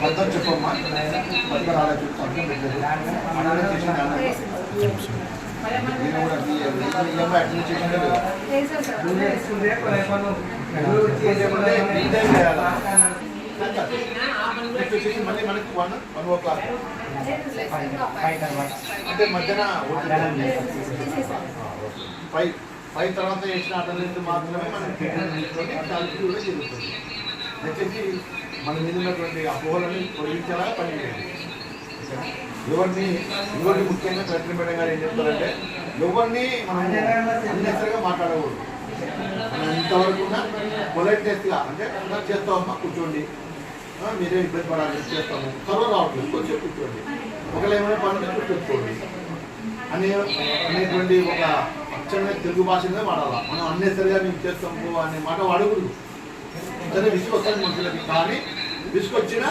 మొత్తం చెప్పమ్మా మళ్ళీ మనకి వన్ వన్ ఓ క్లాక్ అంటే మధ్యాహ్న ఫైవ్ ఫైవ్ తర్వాత చేసిన అటెండెన్స్ మాత్రమే మనం క్యాలిక్యులేట్ కూడా జరుగుతుంది దయచేసి మన మీద ఉన్నటువంటి అపోహలని తొలగించేలా పనిచేయండి. ఎవరిని ఎవరిని ముఖ్యంగా కలెక్టర్ మేడం గారు ఏం చెప్తారంటే ఎవరిని మనం అన్నెసరిగా మాట్లాడకూడదు. మనం ఇంతవరకు పొలైట్నెస్గా అంటే అందరూ చేస్తామమ్మా కూర్చోండి. మీరే ఇబ్బంది పడాలి చేస్తాము. త్వరలో రావట్లేదు కొంచెం కూర్చోండి. ఒకవేళ ఏమైనా పనులు కూర్చోండి. అనే అనేటువంటి ఒక అచ్చమైన తెలుగు భాషనే వాడాలా? మనం అన్నెసరిగా మేము చేస్తాము అనే మాట వాడకూడదు. సరే విసుకొస్తాను మనుషులకి కానీ విసుకొచ్చిన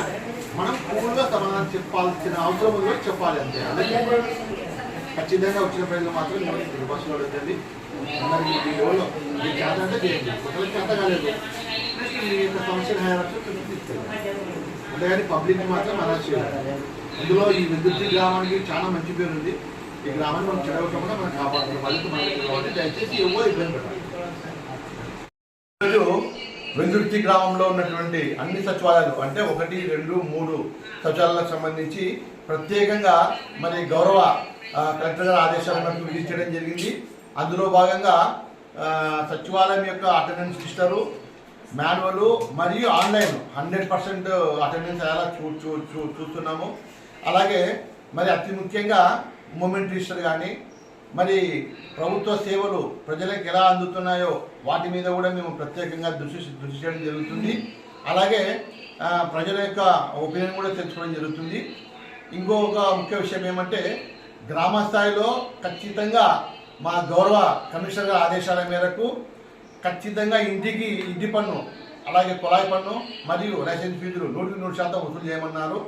మనం కూల్గా సమాధానం చెప్పాల్సిన అవసరం ఉందో చెప్పాలి అంతే. అలాగే ఖచ్చితంగా వచ్చిన ప్రజలు మాత్రం తెలుగు భాషలో అడగండి అందరికీ మీ ఎవరో మీ చేత అంటే చేయండి. ఒకరికి చేత కాలేదు. నెక్స్ట్ మీ యొక్క సమస్యను హైరాక్షన్ తీసుకెళ్ళండి అంతేగాని పబ్లిక్ని మాత్రం అలా చేయాలి. ఇందులో ఈ విద్యుత్ గ్రామానికి చాలా మంచి పేరు ఉంది ఈ గ్రామాన్ని మనం చెడగొట్టకుండా మనం కాపాడుతున్న బాధ్యత మనకి కాబట్టి దయచేసి ఏమో ఇబ్బంది పెట్టాలి ఈరోజు వెందుర్తి గ్రామంలో ఉన్నటువంటి అన్ని సచివాలయాలు అంటే ఒకటి రెండు మూడు సచివాలయాలకు సంబంధించి ప్రత్యేకంగా మరి గౌరవ కలెక్టర్ గారి ఆదేశాలు మనకు విధించడం జరిగింది. అందులో భాగంగా సచివాలయం యొక్క అటెండెన్స్ రిజిస్టరు మాన్యువల్ మరియు ఆన్లైన్ హండ్రెడ్ పర్సెంట్ అటెండెన్స్ అయ్యేలా చూ చూ చూ చూస్తున్నాము. అలాగే మరి అతి ముఖ్యంగా మూమెంట్ రిజిస్టర్ కానీ మరి ప్రభుత్వ సేవలు ప్రజలకు ఎలా అందుతున్నాయో వాటి మీద కూడా మేము ప్రత్యేకంగా దృష్టి దృష్టి చేయడం జరుగుతుంది. అలాగే ప్రజల యొక్క ఒపీనియన్ కూడా తెలుసుకోవడం జరుగుతుంది. ఇంకొక ముఖ్య విషయం ఏమంటే గ్రామ స్థాయిలో ఖచ్చితంగా మా గౌరవ కమిషనర్ ఆదేశాల మేరకు ఖచ్చితంగా ఇంటికి ఇంటి పన్ను అలాగే కుళాయి పన్ను మరియు లైసెన్స్ ఫీజులు నూటికి నూరు శాతం వసూలు చేయమన్నారు.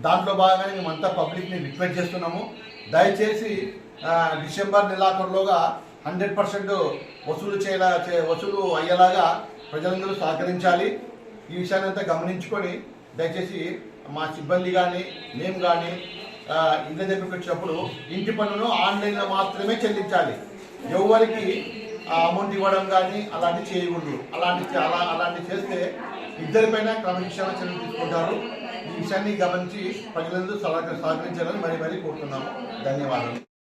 దాంట్లో భాగంగానే మేమంతా పబ్లిక్ని రిక్వెస్ట్ చేస్తున్నాము. దయచేసి డిసెంబర్ నెలాఖరులోగా హండ్రెడ్ పర్సెంట్ వసూలు చేయలా చే- వసూలు అయ్యేలాగా ప్రజలందరూ సహకరించాలి. ఈ విషయాన్ని అంతా గమనించుకొని దయచేసి మా సిబ్బంది కానీ మేము కానీ ఇళ్ళ దగ్గరికి వచ్చినప్పుడు ఇంటి పన్నును ఆన్లైన్లో మాత్రమే చెల్లించాలి. ఎవరికి అమౌంట్ ఇవ్వడం కానీ అలాంటివి చేయకూడదు. అలాంటి అలా అలాంటివి చేస్తే ఇద్దరిపైన క్రమశిక్షణ చర్యలు తీసుకుంటారు. ఈ విషయాన్ని గమనించి ప్రజలందరూ సహకరించాలని మరి మరీ కోరుతున్నాము. ధన్యవాదాలు.